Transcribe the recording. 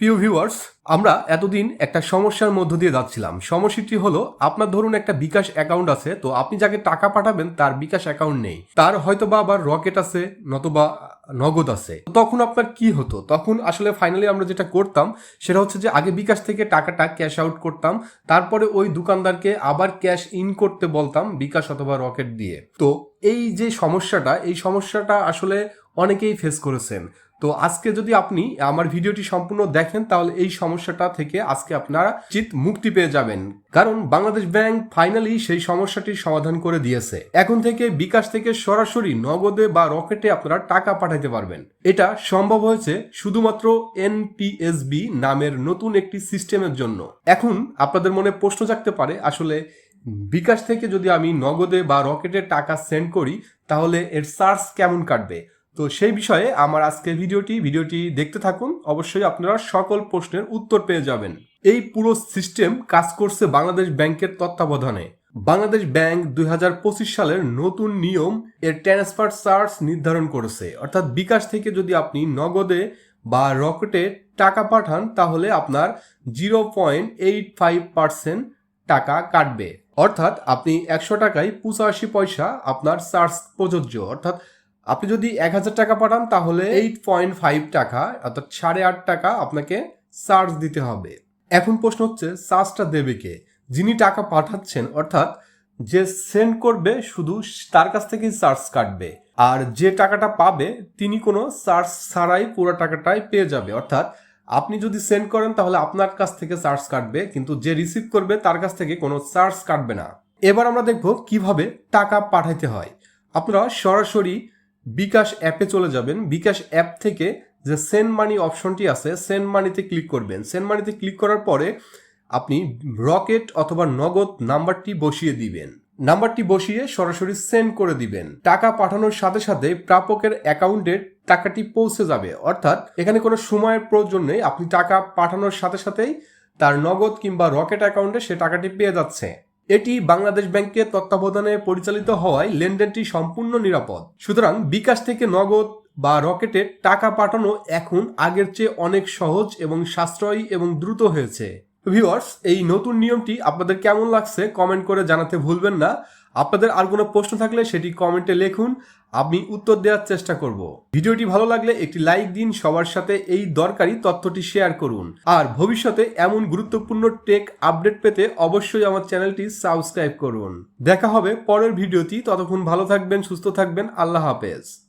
প্রিয় ভিউয়ার্স, আমরা এতদিন একটা সমস্যার মধ্য দিয়ে যাচ্ছিলাম। সমস্যাটি হলো, আপনার ধরুন একটা বিকাশ অ্যাকাউন্ট আছে, তো আপনি যাকে টাকা পাঠাবেন, তার বিকাশ অ্যাকাউন্ট নেই। তার হয়তো বা আবার রকেট আছে, নতুবা নগদ আছে। তখন আপনার কি হতো? তখন আসলে ফাইনালি আমরা যেটা করতাম, সেটা হচ্ছে যে আগে বিকাশ থেকে টাকাটা ক্যাশ আউট করতাম, তারপরে ওই দোকানদারকে আবার ক্যাশ ইন করতে বলতাম, বিকাশ অথবা রকেট দিয়ে। তো এই যে সমস্যাটা, এই সমস্যাটা আসলে অনেকেই ফেস করেছেন। তো আজকে যদি আপনি আমার ভিডিওটি সম্পূর্ণ দেখেন, তাহলে এই সমস্যাটা থেকে আজকে আপনারা চিত মুক্তি পেয়ে যাবেন। কারণ বাংলাদেশ ব্যাংক ফাইনালি সেই সমস্যাটির সমাধান করে দিয়েছে। এখন থেকে বিকাশ থেকে সরাসরি নগদে বা রকেটে আপনারা টাকা পাঠাতে পারবেন। এটা সম্ভব হয়েছে শুধুমাত্র এনপিএসবি নামের নতুন একটি সিস্টেমের জন্য। এখন আপনাদের মনে প্রশ্ন জাগতে পারে, আসলে বিকাশ থেকে যদি আমি নগদে বা রকেটে টাকা সেন্ড করি, তাহলে এর চার্জ কেমন কাটবে? তো সেই বিষয়ে আমার আজকের ভিডিওটি ভিডিওটি দেখতে থাকুন। অবশ্যই আপনারা সকল প্রশ্নের উত্তর পেয়ে যাবেন। এই পুরো সিস্টেম কাজ করছে বাংলাদেশ ব্যাংকের তত্ত্বাবধানে। বাংলাদেশ ব্যাংক দু হাজার পঁচিশ সালের নতুন নিয়ম এর ট্রান্সফার চার্জ নির্ধারণ করেছে। অর্থাৎ বিকাশ থেকে যদি আপনি নগদে বা রকেটে টাকা পাঠান, তাহলে আপনার zero point eight five percent টাকা কাটবে। অর্থাৎ আপনি একশো টাকায় পঁচাশি পয়সা আপনার চার্জ প্রযোজ্য। অর্থাৎ আপনি যদি এক হাজার টাকা পাঠান, তাহলে এইট পয়েন্ট ফাইভ টাকা, অর্থাৎ সাড়ে আট টাকা আপনাকে চার্জ দিতে হবে। এখন প্রশ্ন হচ্ছে চার্জটা দেবে কে? যিনি টাকা পাঠাচ্ছেন, অর্থাৎ যে সেন্ড করবে, শুধু তার কাছ থেকেই চার্জ কাটবে। আর যে টাকাটা পাবে, তিনি কোনো চার্জ ছাড়াই পুরো টাকাটাই পেয়ে যাবে। অর্থাৎ আপনি যদি সেন্ড করেন, তাহলে আপনার কাছ থেকে চার্জ কাটবে, কিন্তু যে রিসিভ করবে, তার কাছ থেকে কোনো চার্জ কাটবে না। এবার আমরা দেখব কীভাবে টাকা পাঠাইতে হয়। আপনারা সরাসরি বিকাশ অ্যাপে চলে যাবেন। বিকাশ অ্যাপ থেকে যে সেন্ড মানি অপশনটি আছে, সেন্ড মানিতে ক্লিক করবেন। সেন্ড মানিতে ক্লিক করার পরে আপনি রকেট অথবা নগদ নাম্বারটি বসিয়ে দিবেন। নাম্বারটি বসিয়ে সরাসরি সেন্ড করে দিবেন। টাকা পাঠানোর সাথে সাথে প্রাপকের অ্যাকাউন্টে টাকাটি পৌঁছে যাবে। অর্থাৎ এখানে কোনো সময়ের প্রয়োজন নেই। আপনি টাকা পাঠানোর সাথে সাথেই তার নগদ কিংবা রকেট অ্যাকাউন্টে সে টাকাটি পেয়ে যাচ্ছে। এটি বাংলাদেশ ব্যাংকের তত্ত্বাবধানে পরিচালিত হওয়ায় লেনদেনটি সম্পূর্ণ নিরাপদ। সুতরাং বিকাশ থেকে নগদ বা রকেটে টাকা পাঠানো এখন আগের চেয়ে অনেক সহজ এবং সাশ্রয়ী এবং দ্রুত হয়েছে। ভিউয়ার্স, এই নতুন নিয়মটি আপনাদের কেমন লাগছে কমেন্ট করে জানাতে ভুলবেন না। আপনাদের আর কোনো প্রশ্ন থাকলে সেটি কমেন্টে লিখুন। আমি উত্তর দেওয়ার চেষ্টা করব। ভিডিওটি ভালো লাগলে একটি লাইক দিন, সবার সাথে এই দরকারি তথ্যটি শেয়ার করুন। আর ভবিষ্যতে এমন গুরুত্বপূর্ণ টেক আপডেট পেতে অবশ্যই আমার চ্যানেলটি সাবস্ক্রাইব করুন। দেখা হবে পরের ভিডিওটি। ততক্ষণ ভালো থাকবেন, সুস্থ থাকবেন। আল্লাহ হাফেজ।